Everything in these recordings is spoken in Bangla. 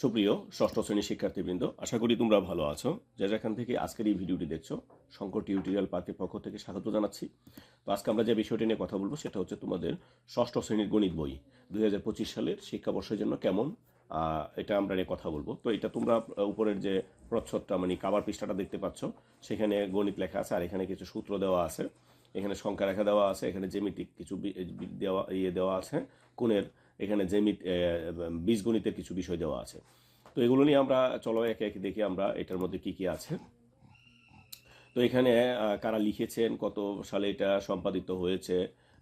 সুপ্রিয় ষষ্ঠ শ্রেণির শিক্ষার্থীবৃন্দ, আশা করি তোমরা ভালো আছো। যে যেখান থেকে আজকের এই ভিডিওটি দেখছ, শঙ্কর টিউটোরিয়াল পার্কের পক্ষ থেকে স্বাগত জানাচ্ছি। তো আজকে আমরা যে বিষয়টি নিয়ে কথা বলব, সেটা হচ্ছে তোমাদের ষষ্ঠ শ্রেণির গণিত বই। দুই হাজার পঁচিশ সালের শিক্ষাবর্ষের জন্য কেমন? এটা আমরা নিয়ে কথা বলব। তো এটা তোমরা উপরের যে প্রচ্ছদটা মানে কাবার পৃষ্ঠাটা দেখতে পাচ্ছ, সেখানে গণিত লেখা আছে, আর এখানে কিছু সূত্র দেওয়া আছে। এখানে সংখ্যা রেখা দেওয়া আছে, এখানে জেমিতিক কিছু দেওয়া ইয়ে দেওয়া আছে, কোণের এখানে জেমিত বীজগণিতের কিছু বিষয় দেওয়া আছে। তো এগুলো নিয়ে আমরা, চলো একে একে দেখি আমরা এটার মধ্যে কি কি আছে। তো এখানে কারা লিখেছেন, কত সালে এটা সম্পাদিত হয়েছে,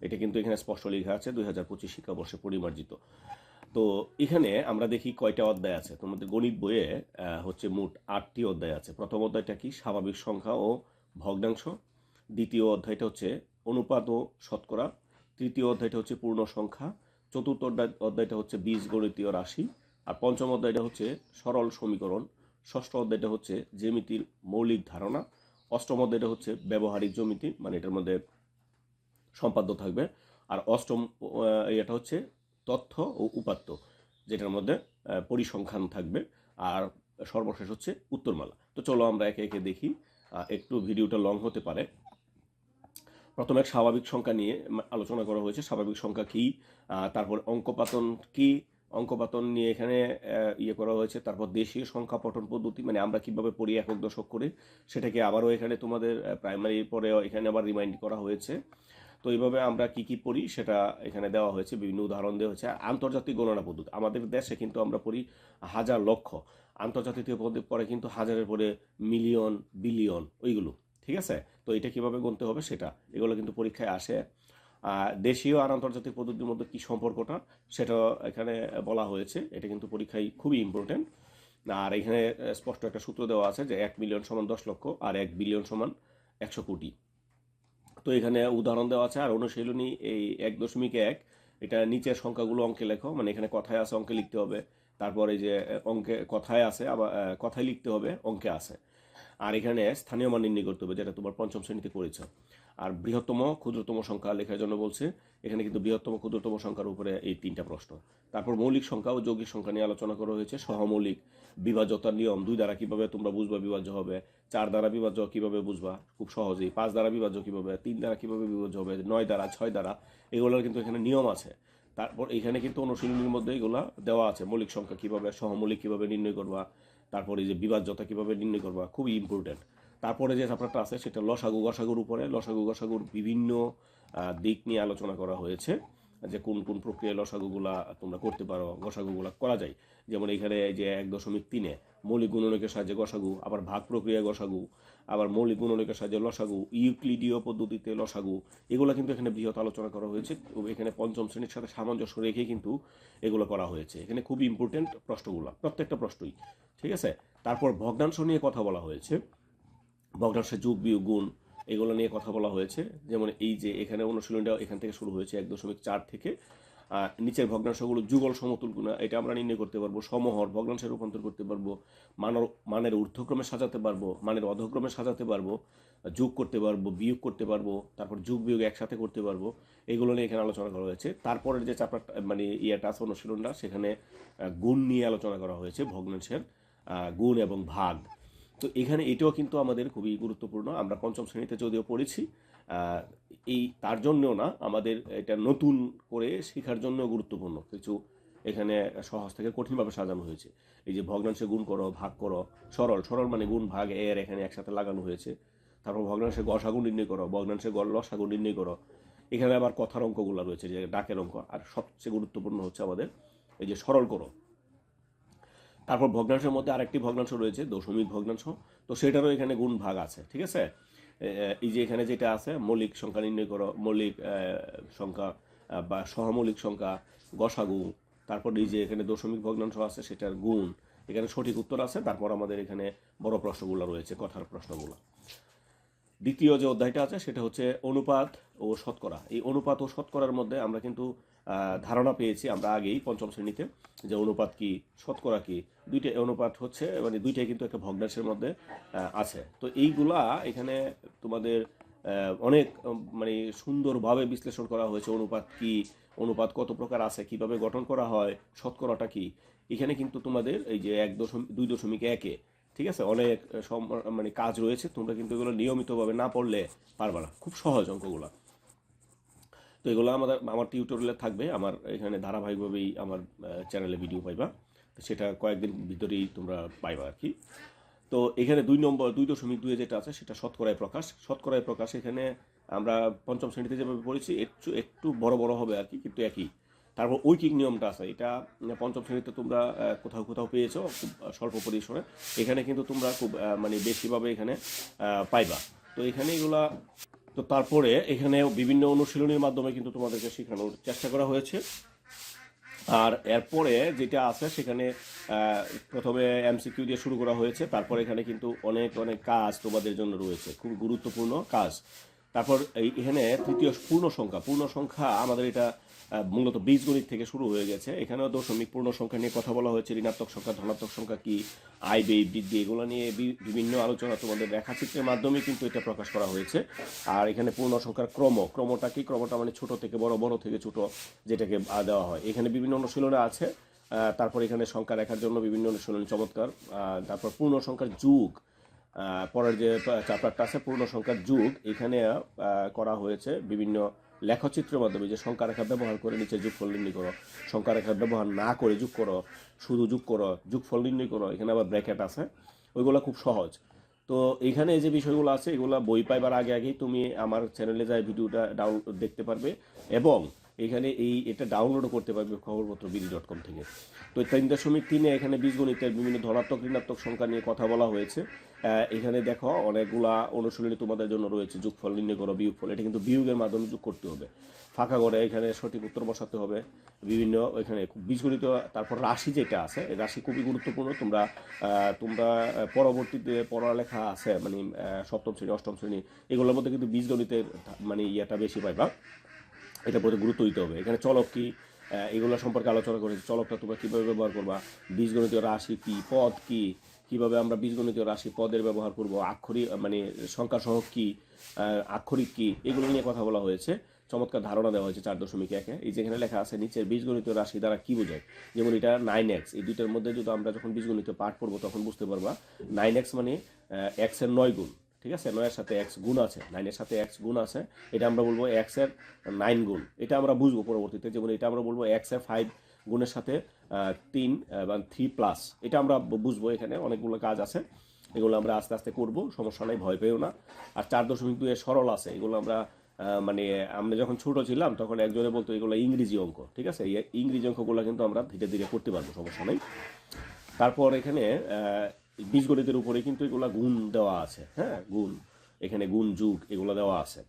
এটা কিন্তু এখানে স্পষ্ট লেখা আছে, দুই হাজার পঁচিশ শিক্ষাবর্ষে পরিমার্জিত। তো এখানে আমরা দেখি কয়টা অধ্যায় আছে। তোমাদের গণিত বইয়ে হচ্ছে মোট আটটি অধ্যায় আছে। প্রথম অধ্যায়টা কি? স্বাভাবিক সংখ্যা ও ভগ্নাংশ। দ্বিতীয় অধ্যায়টা হচ্ছে অনুপাত ও শতকরা। তৃতীয় অধ্যায়টা হচ্ছে পূর্ণ সংখ্যা। চতুর্থ অধ্যায় অধ্যায়টা হচ্ছে বীজ বীজগণিতীয় রাশি, আর পঞ্চম অধ্যায়টা হচ্ছে সরল সমীকরণ। ষষ্ঠ অধ্যায়টা হচ্ছে জ্যামিতির মৌলিক ধারণা। অষ্টম অধ্যায়টা হচ্ছে ব্যবহারিক জ্যামিতি মানে এটার মধ্যে সম্পাদ্য থাকবে। আর অষ্টম এটা হচ্ছে তথ্য ও উপাত্ত, যেটার মধ্যে পরিসংখ্যান থাকবে। আর সর্বশেষ হচ্ছে উত্তরমালা। তো চলো আমরা একে একে দেখি। একটু ভিডিওটা লং হতে পারে। প্রথমে স্বাভাবিক সংখ্যা নিয়ে আলোচনা করা হয়েছে। স্বাভাবিক সংখ্যা কি? তারপর অঙ্কপাতন কি? অঙ্কপাতন নিয়ে এখানে ইয়ে করা হয়েছে। তারপর দেশীয় সংখ্যা পঠন পদ্ধতি মানে আমরা কীভাবে পড়ি একক দশক করে, সেটাকে আবারও এখানে তোমাদের প্রাইমারি পরে এখানে আবার রিমাইন্ড করা হয়েছে। তো এইভাবে আমরা কি কি পড়ি সেটা এখানে দেওয়া হয়েছে, বিভিন্ন উদাহরণ দেওয়া হয়েছে। আর আন্তর্জাতিক গণনা পদ্ধতি, আমাদের দেশে কিন্তু আমরা পড়ি হাজার লক্ষ। আন্তর্জাতিক পরে কিন্তু হাজারের পরে মিলিয়ন বিলিয়ন ওইগুলো। ঠিক আছে? তো এটা কীভাবে গুনতে হবে সেটা, এগুলো কিন্তু পরীক্ষায় আসে। দেশীয় আর আন্তর্জাতিক পদ্ধতির মধ্যে কি সম্পর্কটা সেটা এখানে বলা হয়েছে। এটা কিন্তু পরীক্ষায় খুবই ইম্পর্টেন্ট আর এখানে স্পষ্ট একটা সূত্র দেওয়া আছে যে এক মিলিয়ন সমান দশ লক্ষ আর এক বিলিয়ন সমান একশো কোটি। তো এখানে উদাহরণ দেওয়া আছে, আর অনুশীলনী এই এক দশমিক এক, এটা নিচের সংখ্যাগুলো অঙ্কে লেখো। মানে এখানে কথায় আছে, অঙ্কে লিখতে হবে। তারপরে যে অঙ্কে কথায় আছে, আবার কথায় লিখতে হবে, অঙ্কে আছে। আর এখানে স্থানীয় মান নির্ণয় করতে হবে, যেটা তোমার পঞ্চম শ্রেণীতে করেছ। আর বৃহত্তম, ক্ষুদ্রতম সংখ্যা লেখার জন্য বলছে, এখানে কিন্তু বৃহত্তম, ক্ষুদ্রতম সংখ্যার উপরে এই তিনটা প্রশ্ন। তারপর মৌলিক সংখ্যা ও যৌগিক সংখ্যা নিয়ে আলোচনা করা হয়েছে, সহমৌলিক বিভাজ্যতার নিয়ম, দুই দ্বারা কীভাবে তোমরা বুঝবা বিভাজ্য হবে, চার দ্বারা বিভাজ্য কীভাবে বুঝবা, খুব সহজেই, পাঁচ দ্বারা বিভাজ্য কীভাবে, তিন দ্বারা কীভাবে বিভাজ্য হবে, নয় দ্বারা, ছয় দ্বারা, এগুলোর কিন্তু এখানে নিয়ম আছে। তারপর এখানে কিন্তু অনুশীলনীর মধ্যে এগুলা দেওয়া আছে, মৌলিক সংখ্যা কীভাবে, সহমৌলিক কীভাবে নির্ণয় করবা তারপরে যে বিভাজ্যতা কীভাবে নির্ণয় করবা, খুবই ইম্পর্টেন্ট তারপরে যে চ্যাপ্টারটা আছে, সেটা লসাগু গসাগুর উপরে। লসাগু গসাগুর বিভিন্ন দিক নিয়ে আলোচনা করা হয়েছে। যে কোন কোন প্রক্রিয়ায় লসাগুগুলা তোমরা করতে পারো, গসাগুগুলা করা যায়। যেমন এখানে যে এক দশমিক তিনে মৌলিক গুণনীকের সাহায্যে গসাগু, আবার ভাগ প্রক্রিয়া গসাগু, আবার মৌলিক গুণনীকের সাহায্যে লসাগু, ইউক্লিডীয় পদ্ধতিতে লসাগু, এগুলো কিন্তু এখানে বৃহৎ আলোচনা করা হয়েছে। এখানে পঞ্চম শ্রেণির সাথে সামঞ্জস্য রেখে কিন্তু এগুলো করা হয়েছে। এখানে খুবই ইম্পর্টেন্ট প্রশ্নগুলো, প্রত্যেকটা প্রশ্নই, ঠিক আছে? তারপর ভগ্নাংশ নিয়ে কথা বলা হয়েছে। ভগ্নাংশের যুগ, বিয়োগ, গুণ এগুলো নিয়ে কথা বলা হয়েছে। যেমন এই যে এখানে অনুশীলনটা এখান থেকে শুরু হয়েছে এক দশমিক চার থেকে। নিচের ভগ্নাংশগুলো যুগল সমতুল গুণা এটা আমরা নির্ণয় করতে পারব। সমহর ভগ্নাংশে রূপান্তর করতে পারব। মানের মানের ঊর্ধ্বক্রমে সাজাতে পারব। মানের অধক্রমে সাজাতে পারব। যোগ করতে পারব, বিয়োগ করতে পারব। তারপর যোগ, বিয়োগ একসাথে করতে পারব। এগুলো নিয়ে এখানে আলোচনা করা হয়েছে। তারপরের যে চ্যাপ্টারটা মানে ইয়েটা আছে, অনুশীলনটা, সেখানে গুণ নিয়ে আলোচনা করা হয়েছে ভগ্নাংশের গুণ এবং ভাগ। তো এখানে এটাও কিন্তু আমাদের খুবই গুরুত্বপূর্ণ। আমরা পঞ্চম শ্রেণীতে যদিও পড়েছি এই তার জন্যও না, আমাদের এটা নতুন করে শেখার জন্য গুরুত্বপূর্ণ। কিছু এখানে সহজ থেকে কঠিনভাবে সাজানো হয়েছে। এই যে ভগ্নাংশে গুণ করো, ভাগ করো, সরল সরল মানে গুণ, ভাগ, এর এখানে একসাথে লাগানো হয়েছে। তারপর ভগ্নাংশে গসাগু নির্ণয় করো, ভগ্নাংশে গ লসাগু নির্ণয় করো। এখানে আবার কথার অঙ্কগুলো রয়েছে, যে ডাকের অঙ্ক। আর সবচেয়ে গুরুত্বপূর্ণ হচ্ছে আমাদের এই যে সরল করো। তারপর ভগ্নাংশের মধ্যে আরেকটি ভগ্নাংশ রয়েছে, দশমিক ভগ্নাংশ। তো সেটারও এখানে গুণ ভাগ আছে, ঠিক আছে? এই যে এখানে যেটা আছে, মৌলিক সংখ্যা নির্ণয় করো, মৌলিক সংখ্যা বা সহমৌলিক সংখ্যা, গসাগু, তারপর এই যে এখানে দশমিক ভগ্নাংশ আছে, সেটার গুণ। এখানে সঠিক উত্তর আছে, তারপর আমাদের এখানে বড় প্রশ্নগুলো রয়েছে, কথার প্রশ্নগুলো। দ্বিতীয় যে অধ্যায়টা আছে, সেটা হচ্ছে অনুপাত ও শতকরা। এই অনুপাত ও শতকরার মধ্যে আমরা কিন্তু ধারণা পেয়েছি আমরা আগেই পঞ্চম শ্রেণীতে যে অনুপাত কি, শতকরা কি, দুইটা অনুপাত হচ্ছে মানে দুইটাই কিন্তু একটা ভগ্নাংশের মধ্যে আছে। তো এইগুলা এখানে তোমাদের অনেক মানে সুন্দরভাবে বিশ্লেষণ করা হয়েছে, অনুপাত কি, অনুপাত কত প্রকার আছে, কীভাবে গঠন করা হয়, শতকরাটা কি। এখানে কিন্তু তোমাদের এই যে এক দশমিক, দুই দশমিক একে, ঠিক আছে? অনেক মানে কাজ রয়েছে, তোমরা কিন্তু এগুলো নিয়মিতভাবে না পড়লে পারবা না। খুব সহজ অঙ্কগুলো। তো এগুলো আমাদের, আমার টিউটোরিয়ালে থাকবে। আমার এখানে ধারাবাহিকভাবেই আমার চ্যানেলে ভিডিও পাইবা। তো সেটা কয়েকদিন ভিতরেই তোমরা পাইবা আর কি। তো এখানে দুই নম্বর, দুই দশমিক দুয়ে যেটা আছে, সেটা শতকরায় প্রকাশ। শতকরায় প্রকাশ এখানে আমরা পঞ্চম শ্রেণীতে যেভাবে পড়েছি একটু একটু বড় বড় হবে আর কি, কিন্তু একই। তারপর ঐকিক নিয়মটা আছে। এটা পঞ্চম শ্রেণীতে তোমরা কোথাও কোথাও পেয়েছ, খুব স্বল্প পরিসরে। এখানে কিন্তু তোমরা খুব মানে বেশিভাবে এখানে পাইবা। তো এখানে এগুলা তো তারপরে এখানে বিভিন্ন অনুশীলনের মাধ্যমে কিন্তু তোমাদেরকে শেখানোর চেষ্টা করা হয়েছে। আর এরপরে যেটা আছে, সেখানে প্রথমে এমসিকিউ দিয়ে শুরু করা হয়েছে। তারপর এখানে কিন্তু অনেক অনেক কাজ তোমাদের জন্য রয়েছে। খুব গুরুত্বপূর্ণ কাজ। তারপর এখানে তৃতীয় পূর্ণ সংখ্যা পূর্ণ সংখ্যা আমাদের এটা মূলত বীজগণিত থেকে শুরু হয়ে গেছে। এখানেও দশমিক পূর্ণ সংখ্যা নিয়ে কথা বলা হয়েছে, ঋণাত্মক সংখ্যা, ধনাত্মক সংখ্যা কি, আয়, ব্যয়, বৃদ্ধি, এগুলো নিয়ে বিভিন্ন আলোচনা তোমাদের রেখাচিত্রের মাধ্যমে কিন্তু এটা প্রকাশ করা হয়েছে। আর এখানে পূর্ণ সংখ্যার ক্রম, ক্রমটা কি? ক্রমটা মানে ছোট থেকে বড় বড় থেকে ছোট যেটাকে দেওয়া হয়। এখানে বিভিন্ন অনুশীলনে আছে তারপর এখানে সংখ্যা রেখার জন্য বিভিন্ন অনুশীলন চমৎকার। তারপর পূর্ণ সংখ্যার যুগ পরের যে চ্যাপ্টারটা আছে, পূর্ণ সংখ্যার যুগ, এখানে করা হয়েছে বিভিন্ন লেখচিত্রের মাধ্যমে যে সংখ্যা রেখা ব্যবহার করে নিচে যোগফল নির্ণয় করো, সংখ্যা রেখা ব্যবহার না করে যোগ করো, শুধু যোগ করো, যোগফল নির্ণয় করো, এখানে আবার ব্র্যাকেট আছে, ওইগুলো খুব সহজ। তো এখানে যে বিষয়গুলো আছে, এগুলো বই পাইবার আগে আগেই তুমি আমার চ্যানেলে যাই ভিডিওটা ডাউনলোড দেখতে পারবে এবং এখানে এই, এটা ডাউনলোডও করতে পারবে খবরপত্র বিডি ডট কম থেকে। তো তিন দশমিক তিনে এখানে বীজগণিতের বিভিন্ন ধনাত্মক, ঋণাত্মক সংখ্যা নিয়ে কথা বলা হয়েছে। এখানে দেখো অনেকগুলা অনুশীলনী তোমাদের জন্য রয়েছে, যোগফল নির্ণয় করো, বিয়োগফল। এটা কিন্তু বিয়োগের মাধ্যমে যোগ করতে হবে। ফাঁকা করে এখানে সঠিক উত্তর বসাতে হবে। বিভিন্ন এখানে বীজগণিত তারপর রাশি যেটা আছে, রাশি খুবই গুরুত্বপূর্ণ। তোমরা তোমরা পরবর্তীতে পড়ালেখা আছে মানে সপ্তম শ্রেণি, অষ্টম শ্রেণি, এগুলোর মধ্যে কিন্তু বীজগণিতের মানে ইয়েটা বেশি পাইবা। এটার প্রতি গুরুত্ব দিতে হবে। এখানে চলক কি? এগুলো সম্পর্কে আলোচনা করেছি। চলকটা তোমরা কীভাবে ব্যবহার করবা? বীজগণিতীয় রাশি কি? পদ কি? কীভাবে আমরা বীজগণিতীয় রাশি পদের ব্যবহার করব? আক্ষরিক মানে সংখ্যা সহক কি? আক্ষরিক কি? এগুলো নিয়ে কথা বলা হয়েছে। চমৎকার ধারণা দেওয়া হয়েছে চার দশমিক একে। এই যেখানে লেখা আছে, নিচের বীজগণিত রাশি দ্বারা কী বোঝায়? যেমন এটা নাইন এক্স এই দুইটার মধ্যে যদি আমরা যখন বীজগণিত পাঠ পড়ব, তখন বুঝতে পারবা নাইন এক্স মানে এক্সের নয় গুণ। ঠিক আছে? নয়ের সাথে এক্স গুণ আছে নাইনের সাথে এক্স গুণ আছে, এটা আমরা বলব এক্সের নাইন গুণ। এটা আমরা বুঝব পরবর্তীতে, যেমন এটা আমরা বলব এক্সের ফাইভ গুণের সাথে তিন এবং থ্রি প্লাস এটা আমরা বুঝব এখানে, অনেকগুলো কাজ আছে। এগুলো আমরা আস্তে আস্তে করব, সমস্যা নাই, ভয় পেও না। আর চার দশমিক দুয়ে সরল আছে, এগুলো আমরা মানে আমরা যখন ছোট ছিলাম, তখন একজনে বলতো এগুলো ইংরেজি অঙ্ক, ঠিক আছে? ইংরেজি অঙ্কগুলো কিন্তু আমরা ধীরে ধীরে করতে পারব, সমস্যা নেই। তারপর এখানে বীজগণিতের উপরে কিন্তু এগুলা গুণ দেওয়া আছে হ্যাঁ? গুণ। এখানে গুণ, যুগ, এগুলো দেওয়া আছে।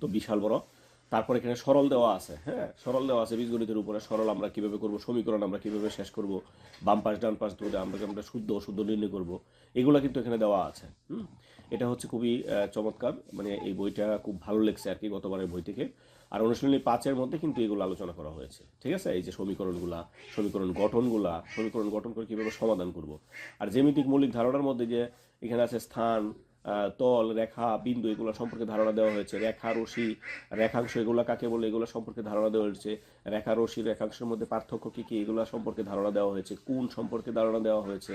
তো বিশাল বড়। তারপর এখানে সরল দেওয়া আছে হ্যাঁ? সরল দেওয়া আছে বীজগণিতের উপরে। সরল আমরা কীভাবে করব, সমীকরণ আমরা কীভাবে শেষ করব, বাম পাশ, ডান পাশ ধরে আমরা আমরা শুদ্ধ, অশুদ্ধ নির্ণয় করব, এগুলো কিন্তু এখানে দেওয়া আছে, হুম? এটা হচ্ছে খুবই চমৎকার। মানে এই বইটা খুব ভালো লেগছে আর কি গতবারের বই থেকে। আর অনুশীলনী পাঁচের মধ্যে কিন্তু এগুলো আলোচনা করা হয়েছে। ঠিক আছে? এই যে সমীকরণগুলা, সমীকরণ গঠনগুলা, সমীকরণ গঠন করে কীভাবে সমাধান করব। আর জ্যামিতিক মৌলিক ধারণার মধ্যে যে এখানে আছে স্থান তল রেখা বিন্দু এগুলো সম্পর্কে ধারণা দেওয়া হয়েছে। রেখা রশি রেখাংশ এগুলো কাকে বলে এগুলো সম্পর্কে ধারণা দেওয়া হয়েছে। রেখা রশি রেখাংশের মধ্যে পার্থক্য কী কী এগুলো সম্পর্কে ধারণা দেওয়া হয়েছে। কোন সম্পর্কে ধারণা দেওয়া হয়েছে।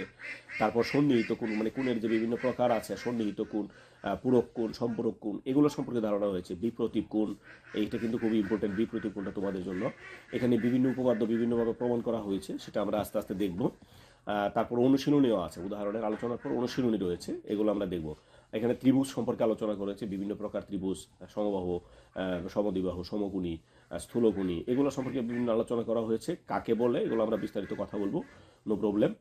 তারপর সন্নিহিত কোণ মানে কোণের যে বিভিন্ন প্রকার আছে সন্নিহিত আহ, পূরক কোণ সম্পূরক কোণ এগুলো সম্পর্কে ধারণা হয়েছে। বিপ্রতীপ কোণ এইটা কিন্তু খুবই ইম্পর্টেন্ট বিপ্রতীপ কোণটা তোমাদের জন্য। এখানে বিভিন্ন উপপাদ্য বিভিন্নভাবে প্রমাণ করা হয়েছে সেটা আমরা আস্তে আস্তে দেখব। তারপর অনুশীলনীও আছে। উদাহরণের আলোচনার পর অনুশীলনী রয়েছে এগুলো আমরা দেখব। এখানে ত্রিভুজ সম্পর্কে আলোচনা করেছে বিভিন্ন প্রকার ত্রিভুজ সমবাহ আহ, সমদ্বিবাহু স্থূলগুণী এগুলো সম্পর্কে বিভিন্ন আলোচনা করা হয়েছে। কাকে বলে এগুলো আমরা বিস্তারিত কথা বলব নো প্রবলেম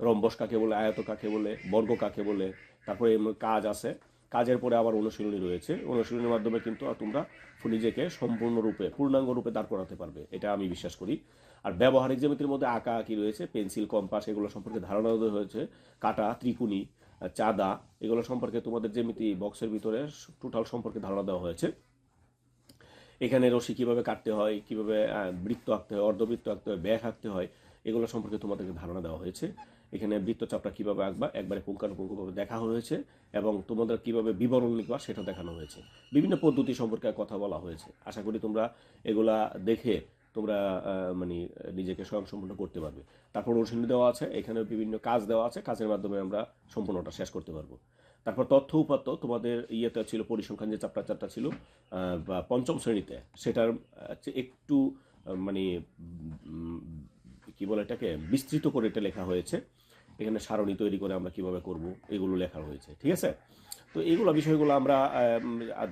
রম্বস কাকে বলে আয়ত কাকে বলে বর্গ কাকে বলে তারপরে কাজ আছে। কাজের পরে আবার অনুশীলনী রয়েছে। অনুশীলনীর মাধ্যমে কিন্তু তোমরা নিজেকে সম্পূর্ণরূপে পূর্ণাঙ্গ রূপে দাঁড় করাতে পারবে এটা আমি বিশ্বাস করি। আর ব্যবহারিক জ্যামিতির মধ্যে আঁকা আঁকি রয়েছে পেন্সিল কম্পাস এগুলো সম্পর্কে ধারণা হয়েছে। কাটা ত্রিকুণী চাঁদা, এগুলো সম্পর্কে তোমাদের জ্যামিতি বক্সের ভিতরে টোটাল সম্পর্কে ধারণা দেওয়া হয়েছে। এখানে রশি কীভাবে কাটতে হয়, কীভাবে বৃত্ত আঁকতে হয়, অর্ধবৃত্ত আঁকতে হয়, ব্যাগ আঁকতে হয়, এগুলো সম্পর্কে তোমাদেরকে ধারণা দেওয়া হয়েছে। এখানে বৃত্তচাপটা কীভাবে আঁকবা, একবারে পুঙ্খানুপুঙ্খভাবে দেখা হয়েছে এবং তোমাদের কীভাবে বিবরণ লিখবা সেটা দেখানো হয়েছে। বিভিন্ন পদ্ধতি সম্পর্কে কথা বলা হয়েছে। আশা করি তোমরা এগুলা দেখে তোমরা মানে নিজেকে স্বয়ংসম্পূর্ণ করতে পারবে। তারপর অনুশীলনী দেওয়া আছে এখানে বিভিন্ন কাজ দেওয়া আছে কাজের মাধ্যমে আমরা সম্পূর্ণটা শেষ করতে পারব। তারপর তথ্য উপাত্ত তোমাদের ইয়েতে ছিল পরিসংখ্যান যে চাপটা চারটা ছিল বা পঞ্চম শ্রেণীতে সেটার আহ, একটু মানে কি বলে এটাকে বিস্তৃত করে এটা লেখা হয়েছে। এখানে সারণী তৈরি করে আমরা কীভাবে করব এগুলো লেখা হয়েছে ঠিক আছে? তো এইগুলো বিষয়গুলো আমরা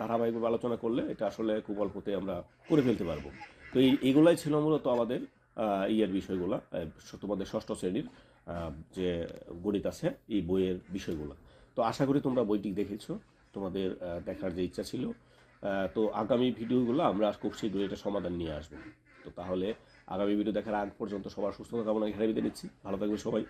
ধারাবাহিকভাবে আলোচনা করলে এটা আসলে খুব অল্পতে আমরা করে ফেলতে পারব। তো এই, এগুলাই ছিল মূলত আমাদের ইয়ের বিষয়গুলো তোমাদের ষষ্ঠ শ্রেণির যে গণিত আছে, এই বইয়ের বিষয়গুলো। তো আশা করি তোমরা বইটি দেখেছ, তোমাদের দেখার যে ইচ্ছা ছিল। তো আগামী ভিডিওগুলো আমরা খুব শীঘ্রই এটা সমাধান নিয়ে আসব। তো তাহলে আগামী ভিডিও দেখার আগ পর্যন্ত সবার সুস্থতা কামনা ঘেরা বিদায় নিচ্ছি। ভালো থাকবে সবাই।